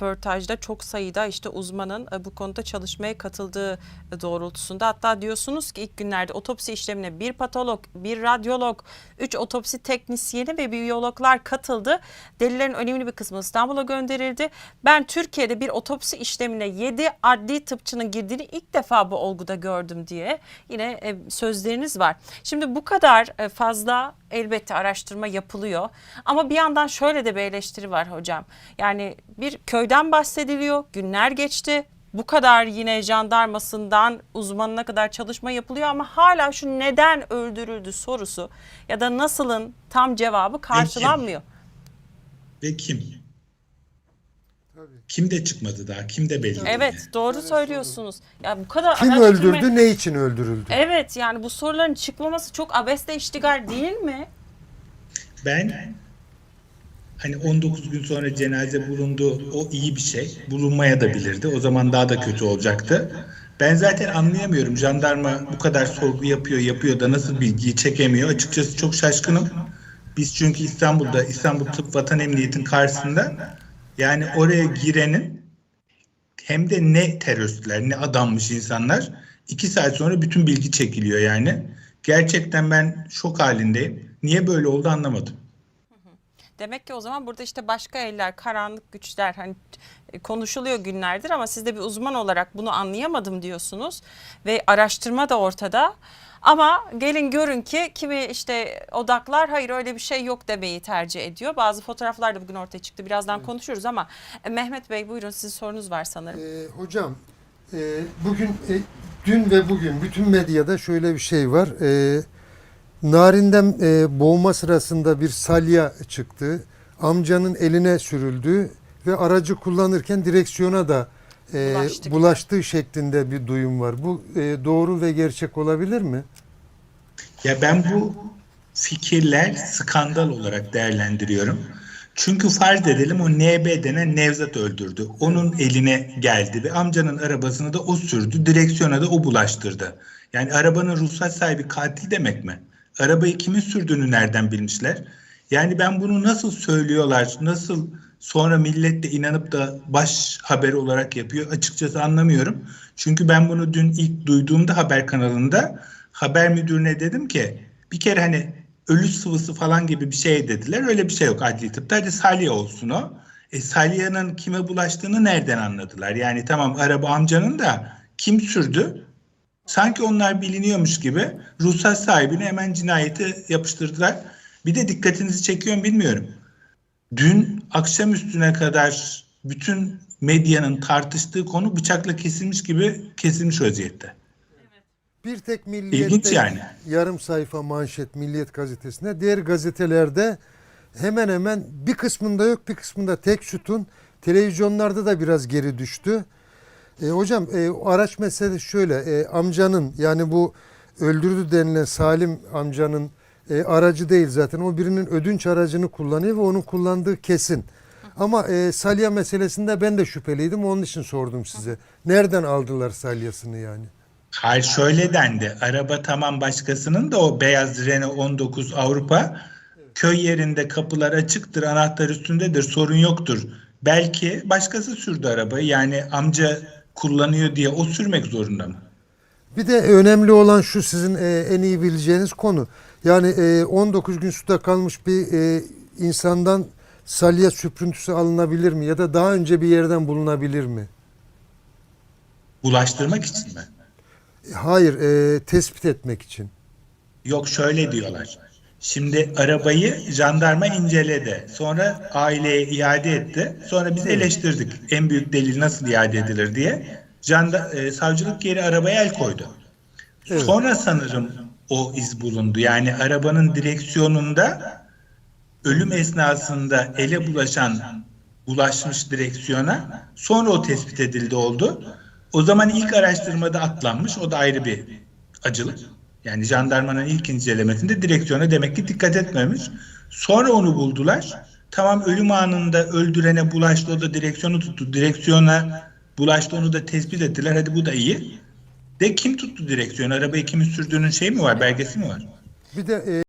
röportajda çok sayıda işte uzmanın e, bu konuda çalışmaya katıldığı doğrultusunda hatta diyorsunuz ki ilk günlerde otopsi işlemine bir patolog, bir radyolog, üç otopsi teknisyeni ve biyologlar katıldı. Delillerin önemli bir kısmı İstanbul'a gönderildi. Ben Türkiye'de bir otopsi işlemine 7 adli tıpçının girdiğini ilk defa bu olguda gördüm diye yine e, sözleriniz var. Şimdi bu kadar e, fazla elbette araştırma yapılıyor ama bir yandan şöyle de bir eleştiri var hocam. Yani bir köyden bahsediliyor, günler geçti. Bu kadar yine jandarmasından uzmanına kadar çalışma yapılıyor ama hala şu neden öldürüldü sorusu ya da nasılın tam cevabı karşılanmıyor. Ve kim? Kim de çıkmadı daha, kim de belli değil. Evet doğru söylüyorsunuz. Ya bu kadar Kim araştırma- öldürdü, ne için öldürüldü? Evet yani bu soruların çıkmaması çok abesle iştigal değil mi? Ben hani 19 gün sonra cenaze bulundu o iyi bir şey. Bulunmaya da bilirdi. O zaman daha da kötü olacaktı. Ben zaten anlayamıyorum. Jandarma bu kadar sorgu yapıyor, yapıyor da nasıl bilgiyi çekemiyor. Açıkçası çok şaşkınım. Biz çünkü İstanbul'da, İstanbul Tıp Vatan Emniyeti'nin karşısında yani oraya girenin hem de ne teröristler ne adammış insanlar. iki saat sonra bütün bilgi çekiliyor yani. Gerçekten ben şok halindeyim. Niye böyle oldu anlamadım. Demek ki o zaman burada işte başka eller, karanlık güçler hani e, konuşuluyor günlerdir ama siz de bir uzman olarak bunu anlayamadım diyorsunuz ve araştırma da ortada. Ama gelin görün ki kimi işte odaklar hayır öyle bir şey yok demeyi tercih ediyor. Bazı fotoğraflar da bugün ortaya çıktı. Birazdan konuşuruz ama e, Mehmet Bey buyurun sizin sorunuz var sanırım. Ee, hocam, e, bugün, e, dün ve bugün bütün medyada şöyle bir şey var. E, Narinden e, boğma sırasında bir salya çıktı. Amcanın eline sürüldü ve aracı kullanırken direksiyona da e, bulaştığı şeklinde bir duyum var. Bu e, doğru ve gerçek olabilir mi? Ya ben bu fikirler skandal olarak değerlendiriyorum. Çünkü farz edelim o NB denen Nevzat öldürdü. Onun eline geldi ve amcanın arabasını da o sürdü. Direksiyona da o bulaştırdı. Yani arabanın ruhsat sahibi katil demek mi? Arabayı kimin sürdüğünü nereden bilmişler? Yani ben bunu nasıl söylüyorlar, nasıl sonra millet de inanıp da baş haber olarak yapıyor açıkçası anlamıyorum. Çünkü ben bunu dün ilk duyduğumda haber kanalında haber müdürüne dedim ki bir kere hani ölü sıvısı falan gibi bir şey dediler. Öyle bir şey yok adli tıpta. Hadi salya olsun o. E salyanın kime bulaştığını nereden anladılar? Yani tamam araba amcanın da kim sürdü? Sanki onlar biliniyormuş gibi ruhsat sahibine hemen cinayeti yapıştırdılar. Bir de dikkatinizi çekiyorum bilmiyorum. Dün akşam üstüne kadar bütün medyanın tartıştığı konu bıçakla kesilmiş gibi kesilmiş vaziyette. Bir tek Milliyet'te yani. yarım sayfa manşet Milliyet gazetesinde. Diğer gazetelerde hemen hemen bir kısmında yok bir kısmında tek sütun. Televizyonlarda da biraz geri düştü. E, hocam e, araç meselesi şöyle. E, amcanın yani bu öldürdü denilen Salim amcanın e, aracı değil zaten. O birinin ödünç aracını kullanıyor ve onun kullandığı kesin. Ama e, salya meselesinde ben de şüpheliydim. Onun için sordum size. Nereden aldılar salyasını yani? Hayır şöyle dendi. Araba tamam başkasının da o beyaz Renault 19 Avrupa köy yerinde kapılar açıktır, anahtar üstündedir, sorun yoktur. Belki başkası sürdü arabayı. Yani amca kullanıyor diye o sürmek zorunda mı? Bir de önemli olan şu sizin e, en iyi bileceğiniz konu. Yani e, 19 gün suda kalmış bir e, insandan salya süprüntüsü alınabilir mi? Ya da daha önce bir yerden bulunabilir mi? Bulaştırmak için mi? E, Hayır, e, tespit etmek için. Yok şöyle diyorlar. Şimdi arabayı jandarma inceledi. Sonra aileye iade etti. Sonra biz eleştirdik. En büyük delil nasıl iade edilir diye. Janda, e, savcılık geri arabaya el koydu. Evet. Sonra sanırım o iz bulundu. Yani arabanın direksiyonunda ölüm esnasında ele bulaşan bulaşmış direksiyona sonra o tespit edildi oldu. O zaman ilk araştırmada atlanmış. O da ayrı bir acılık. Yani jandarmanın ilk incelemesinde direksiyona demek ki dikkat etmemiş. Sonra onu buldular. Tamam ölüm anında öldürene bulaştı o da direksiyonu tuttu. Direksiyona bulaştı onu da tespit ettiler. Hadi bu da iyi. De kim tuttu direksiyonu? Arabayı kimin sürdüğünün şey mi var? Belgesi mi var? Bir de e,